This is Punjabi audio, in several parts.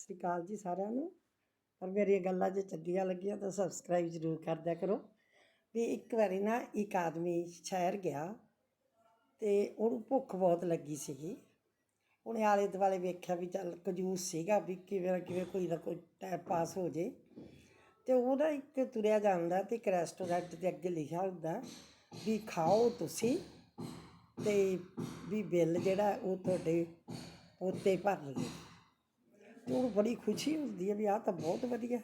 ਸ੍ਰੀ ਅਕਾਲ ਜੀ ਸਾਰਿਆਂ ਨੂੰ। ਪਰ ਮੇਰੀਆਂ ਗੱਲਾਂ ਜੇ ਚੰਗੀਆਂ ਲੱਗੀਆਂ ਤਾਂ ਸਬਸਕ੍ਰਾਈਬ ਜ਼ਰੂਰ ਕਰਦਿਆ ਕਰੋ। ਵੀ ਇੱਕ ਵਾਰੀ ਨਾ ਇੱਕ ਆਦਮੀ ਸ਼ਹਿਰ ਗਿਆ ਤੇ ਉਹਨੂੰ ਭੁੱਖ ਬਹੁਤ ਲੱਗੀ ਸੀਗੀ। ਉਹਨੇ ਆਲੇ ਦੁਆਲੇ ਵੇਖਿਆ ਵੀ ਚੱਲ ਕਜੂਸ ਸੀਗਾ ਵੀ ਕਿਵੇਂ ਨਾ ਕਿਵੇਂ ਕੋਈ ਨਾ ਕੋਈ ਟਾਈਮ ਪਾਸ ਹੋ ਜੇ। ਤੇ ਨਾ ਇੱਕ ਤੁਰਿਆ ਜਾਂਦਾ ਤੇ ਇੱਕ ਰੈਸਟੋਰੈਂਟ ਦੇ ਅੱਗੇ ਲਿਖਿਆ ਹੁੰਦਾ ਵੀ ਖਾਓ ਤੁਸੀਂ ਤੇ ਵੀ ਬਿੱਲ ਜਿਹੜਾ ਉਹ ਤੁਹਾਡੇ ਪੋਤੇ ਭਰਨਗੇ। ਤੇ ਉਹਨੂੰ ਬੜੀ ਖੁਸ਼ੀ ਹੁੰਦੀ ਹੈ ਵੀ ਆਹ ਤਾਂ ਬਹੁਤ ਵਧੀਆ।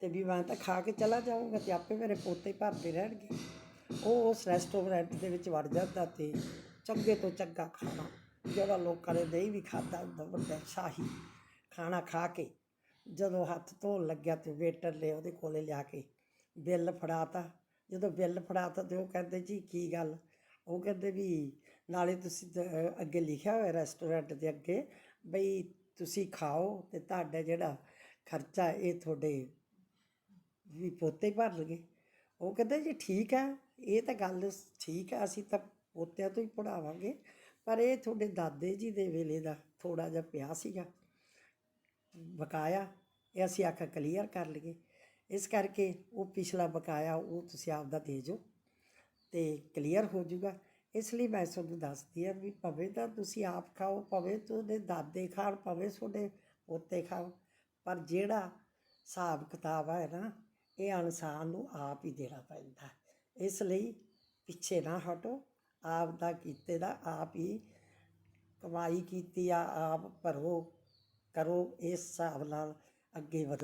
ਤੇ ਵੀ ਮੈਂ ਤਾਂ ਖਾ ਕੇ ਚਲਾ ਜਾਊਂਗਾ ਤੇ ਆਪੇ ਮੇਰੇ ਪੋਤੇ ਭਰਦੇ ਰਹਿਣਗੇ। ਉਹ ਉਸ ਰੈਸਟੋਰੈਂਟ ਦੇ ਵਿੱਚ ਵੜ ਜਾਂਦਾ ਤੇ ਚੰਗੇ ਤੋਂ ਚੰਗਾ ਖਾਣਾ। ਜਿਹੜਾ ਲੋਕਾਂ ਨੇ ਨਹੀਂ ਵੀ ਖਾਦਾ ਹੁੰਦਾ, ਵੱਡਾ ਸ਼ਾਹੀ ਖਾਣਾ ਖਾ ਕੇ ਜਦੋਂ ਹੱਥ ਧੋਣ ਲੱਗਿਆ ਤੇ ਵੇਟਰ ਨੇ ਉਹਦੇ ਕੋਲੇ ਲਿਆ ਕੇ ਬਿੱਲ ਫੜਾਤਾ। ਜਦੋਂ ਬਿੱਲ ਫੜਾਤਾ ਤੇ ਉਹ ਕਹਿੰਦੇ, ਜੀ, ਕੀ ਗੱਲ? ਉਹ ਕਹਿੰਦੇ ਵੀ ਨਾਲੇ ਤੁਸੀਂ ਅੱਗੇ ਲਿਖਿਆ ਹੋਇਆ ਰੈਸਟੋਰੈਂਟ ਦੇ ਅੱਗੇ, ਬਈ ਤੁਸੀਂ ਖਾਓ ਤੇ ਤੁਹਾਡਾ ਜਿਹੜਾ ਖਰਚਾ ਇਹ ਤੁਹਾਡੇ ਵੀ ਪੋਤੇ ਭਰ ਲਗੇ। ਉਹ ਕਹਿੰਦੇ ਜੀ ਠੀਕ ਹੈ ਇਹ ਤਾਂ ਗੱਲ ਠੀਕ ਹੈ ਅਸੀਂ ਤਾਂ ਪੋਤਿਆਂ ਤੋਂ ਹੀ ਪੜਾਵਾਂਗੇ ਪਰ ਇਹ ਤੁਹਾਡੇ ਦਾਦੇ ਜੀ ਦੇ ਵੇਲੇ ਦਾ ਥੋੜਾ ਜਿਹਾ ਪਿਆ ਸੀਗਾ। ਬਕਾਇਆ, ਇਹ ਅਸੀਂ ਆਖਿਆ ਕਲੀਅਰ ਕਰ ਲਈਏ। ਇਸ ਕਰਕੇ ਉਹ ਪਿਛਲਾ ਬਕਾਇਆ ਉਹ ਤੁਸੀਂ ਆਪਦਾ ਦੇ ਜੋ ਤੇ ਕਲੀਅਰ ਹੋ ਜਾਊਗਾ। ਇਸ ਲਈ ਮੈਂ ਤੁਹਾਨੂੰ ਦੱਸਦੀ ਹਾਂ ਵੀ ਭਾਵੇਂ ਤਾਂ ਤੁਸੀਂ ਆਪ ਖਾਓ, ਭਾਵੇਂ ਤੁਹਾਡੇ ਦਾਦੇ ਖਾਣ, ਭਾਵੇਂ ਤੁਹਾਡੇ ਪੋਤੇ ਖਾਓ ਪਰ ਜਿਹੜਾ ਹਿਸਾਬ ਕਿਤਾਬ ਹੈ ਨਾ, ਇਹ ਇਨਸਾਨ ਨੂੰ ਆਪ ਹੀ ਦੇਣਾ ਪੈਂਦਾ ਇਸ ਲਈ ਪਿੱਛੇ ਨਾ ਹਟੋ, ਆਪ ਦਾ ਕੀਤੇ ਦਾ ਆਪ ਹੀ ਕਮਾਈ ਕੀਤੀ ਆ, ਆਪ ਭਰੋ, ਕਰੋ, ਇਸ ਹਿਸਾਬ ਨਾਲ ਅੱਗੇ ਵਧੋ।